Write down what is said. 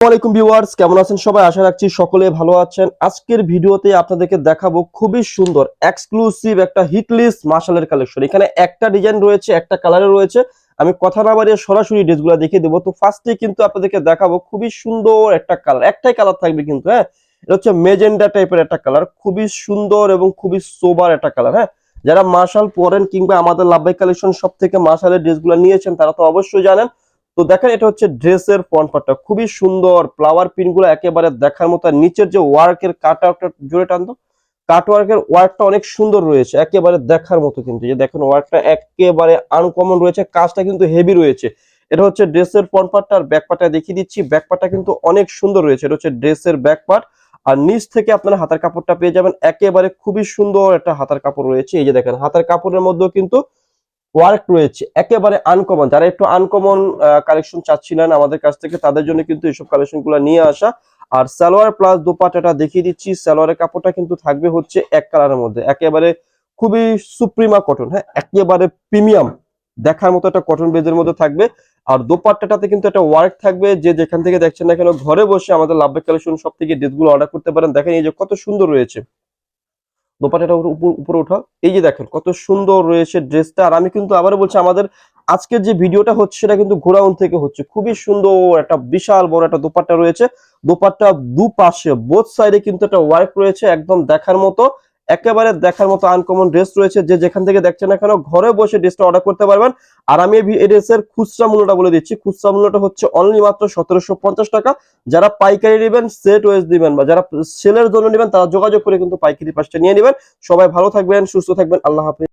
আসসালামাইকুম ভিউয়ার্স, কেমন আছেন সবাই? আশা রাখছি সকলে ভালো আছেন। আজকের ভিডিওতে আপনাদেরকে দেখাবো খুবই সুন্দর এক্সক্লুসিভ একটা হিট লিস্ট মার্শালের কালেকশন এখানে একটা ডিজাইন রয়েছে, একটা কালারে রয়েছে। আমি কথা না বাড়িয়ে সরাসরি ড্রেসগুলো দেখিয়ে দেবো। তো ফার্স্টে কিন্তু আপনাদেরকে দেখাবো খুবই সুন্দর একটা কালার একটাই কালার থাকবে কিন্তু হ্যাঁ? এটা হচ্ছে মেজেন্ডা টাইপের একটা কালার খুবই সুন্দর এবং খুবই সোবার একটা কালার হ্যাঁ? যারা মার্শাল পরেন কিংবা আমাদের লাভবাই কালেকশন সব থেকে মার্শালের ড্রেসগুলো নিয়েছেন, তারা তো অবশ্যই জানেন তো দেখেন, এটা হচ্ছে ড্রেসের ফ্রন্ট পার্টটা খুবই সুন্দর ফ্লাওয়ার প্রিন্টগুলো একেবারে দেখার মতো। নিচের যে ওয়ার্কের কাট ওয়ার্কটা জোরে টানতো কাট ওয়ার্কের ওয়ার্কটা অনেক সুন্দর রয়েছে, একেবারে দেখার মতো কিন্তু। যে দেখেন ওয়ার্কটা একেবারে আনকমন রয়েছে, কাজটা কিন্তু হেভি রয়েছে। এটা হচ্ছে ড্রেসের ফ্রন্ট পার্টটা আর ব্যাক পার্টটা দেখিয়ে দিচ্ছি ব্যাক পার্টটা কিন্তু অনেক সুন্দর রয়েছে। এটা হচ্ছে ড্রেসের ব্যাক পার্ট আর নিচ থেকে আপনারা হাতার কাপড়টা পেয়ে যাবেন, একেবারে খুবই সুন্দর একটা হাতার কাপড় রয়েছে। এই যে দেখেন, হাতার কাপড়ের মধ্যেও কিন্তু ওয়ার্ক রয়েছে, একেবারে আনকমন যারা একটু আনকমন কালেকশন চাচ্ছিলেন আমাদের কাছ থেকে, তাদের জন্য কিন্তু এইসব কালেকশনগুলো নিয়ে আসা। আর সালোয়ার প্লাস দোপাটাটা দেখিয়ে দিচ্ছি, সালোয়ারের কাপড়টা কিন্তু থাকবে হচ্ছে এক কালারের মধ্যে। একেবারে খুবই সুপ্রিমা কটন হ্যাঁ? একেবারে প্রিমিয়াম দেখার মতো একটা কটন বেজের মধ্যে থাকবে। আর দোপাট্টাটাতে কিন্তু একটা ওয়ার্ক থাকবে, যে যেখান থেকে দেখছেন না কেন, ঘরে বসে আমাদের লাভবে কালেকশন সব থেকে ড্রেসগুলো অর্ডার করতে পারেন। দেখেন এই যে কত সুন্দর রয়েছে। দোপাটাটা উপরে উঠাও এই যে দেখেন, কত সুন্দর রয়েছে ড্রেসটা। আর আমি কিন্তু আবারও বলছি, আমাদের আজকের যে ভিডিওটা হচ্ছে, সেটা কিন্তু ঘোরাউন থেকে হচ্ছে। খুবই সুন্দর একটা বিশাল বড় একটা দোপাট্টা রয়েছে। দোপাট্টা দুপাশে বোথ সাইডে কিন্তু একটা ওয়ার্ক রয়েছে, একদম দেখার মতো। একেবারে দেখার মতো আনকমন ড্রেস রয়েছে যে যেখান থেকে দেখছেন না কেন, ঘরে বসে ড্রেসটা অর্ডার করতে পারবেন। আর আমি এই ড্রেসের খুচরা মূল্যটা বলে দিচ্ছি। খুচরা মূল্যটা হচ্ছে অনলি মাত্র সতেরোশো পঞ্চাশ টাকা। যারা পাইকারি নেবেন সেট ওয়েজ দিবেন বা যারা সেলের জন্য নেবেন, তারা যোগাযোগ করে কিন্তু পাইকারি পাশটা নিয়ে নেবেন। সবাই ভালো থাকবেন, সুস্থ থাকবেন, আল্লাহ হাফিজ।